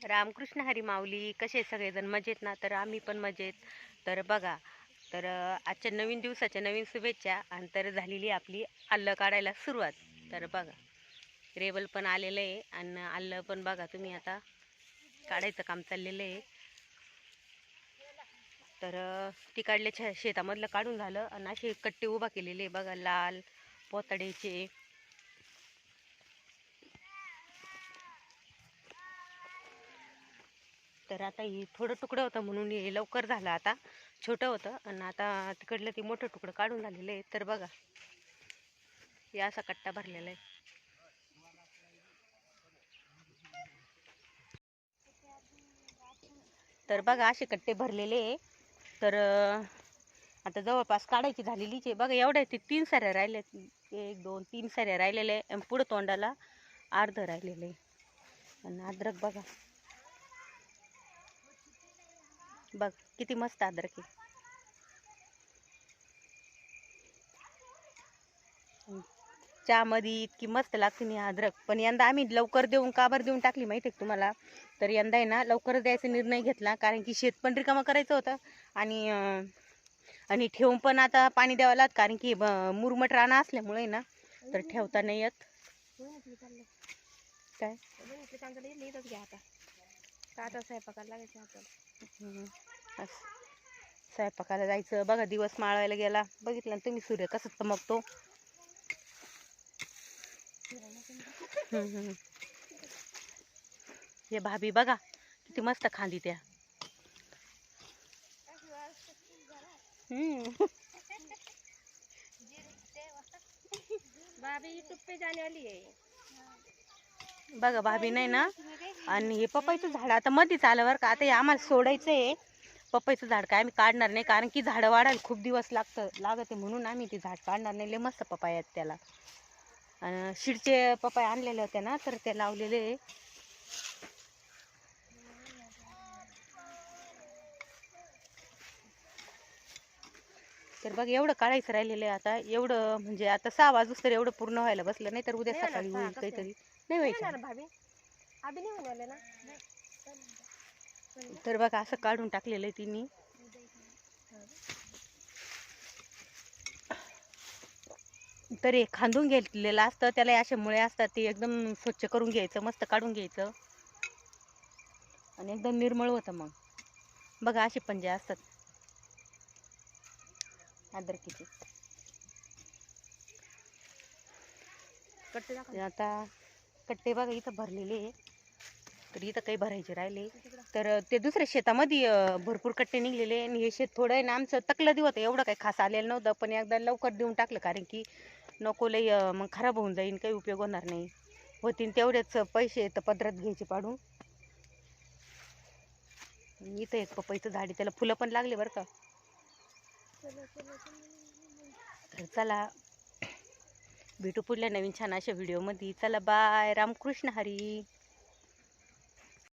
रामकृष्ण हरी माऊली कसे सगळेजण मजेत ना? तर आम्ही पण मजेत. तर बघा तर आजच्या नवीन दिवसाच्या नवीन शुभेच्छा आणि तर झालेली आपली आल्लं काढायला सुरुवात. तर बघा रेवल पण आलेलं आहे आणि आल्लं पण बघा तुम्ही आता काढायचं काम चाललेलं आहे. तर ती तिकडल्या छे शेतामधलं काढून झालं आणि असे कट्टे उभा केलेले आहे. बघा लाल पोतड्याचे तर आता हे थोडं तुकडं होतं म्हणून हे लवकर झालं आता. छोटं होतं आणि आता तिकडलं ते मोठं तुकडं काढून झालेलं आहे. तर बघा हे असा कट्टा भरलेला आहे. तर बघा असे कट्टे भरलेले आहे. तर आता जवळपास काढायची झालेलीच आहे. बघा एवढ्या ते तीन साऱ्या राहिल्या. एक दोन तीन साऱ्या राहिलेल्या आहे. आणि पुढं तोंडाला अर्ध राहिलेलं आहे. आणि अद्रक बघा. बघ किती मस्त अद्रक आहे चहामध्ये इतकी मस्त लागते ही अद्रक. पण यंदा आम्ही लवकर देऊन का बरं देऊन टाकली माहिती आहे तुम्हाला? तर यंदा आहे ना लवकरच द्यायचा निर्णय घेतला. कारण की शेत पण रिकामं करायचं होतं. आणि आणि ठेवून पण आता पाणी द्यावं लागत. कारण की मुरमट राणा असल्यामुळे ना तर ठेवता नाही येत. काय? आता का आता स्वयंपाकाला लागायचं आपल्याला. स्वयंपाकाला जायचं. बघा दिवस माळवायला गेला. बघितलं ना तुम्ही सूर्य कसं चमकतो. हे भाभी बघा किती मस्त खांदी त्या. हम्म. बाबी युट्यूब पे जाने वाली है बघा भाभी नाही ना? आणि हे पपईचं झाड आता मध्येच आलं बरं का. आता हे आम्हाला सोडायचं आहे पपईचं झाड काय आम्ही काढणार नाही कारण की झाडं वाढायला खूप दिवस लागतं लागते म्हणून आम्ही ते झाड काढणार नाही. लय मस्त पपाय आहेत त्याला. आणि शिडचे पपाय आणलेले होते ना तर ते लावलेले. तर बघ एवढं काढायचं राहिलेलं आहे आता. एवढं म्हणजे आता सहा वाजूस तर एवढं पूर्ण व्हायला बसलं नाही तर उद्या सकाळी होईल काहीतरी. नाही व्हायचं. नहीं ना? तर बघा असं काढून टाकलेलं आहे तिने. तर हे खांदून घेतलेलं असतं त्याला असे मुळे असतात ते एकदम स्वच्छ करून घ्यायचं मस्त काढून घ्यायचं. आणि एकदम निर्मळ होतं मग. बघा असे पंजे असतात. अद्रकीचे कट्टे आता कट्टे बघा इथं भरलेले तर इथं काही भरायचे राहिले. तर ते दुसऱ्या शेतामध्ये भरपूर कट्टे निघलेले आणि हे शेत थोडं आहे ना आमचं तकलं होतं एवढं काही खास आलेलं नव्हतं पण एकदा लवकर देऊन टाकलं कारण की नको लई मग खराब होऊन जाईन काही उपयोग होणार नाही. होतीन तेवढेच पैसे तर पदरात घ्यायचे पाडून. इथं एक पपईचं झाड त्याला फुलं पण लागले बरं का. तर चला भेटू पुढल्या नवीन छान अशा व्हिडिओमध्ये चला बाय. रामकृष्ण हरी.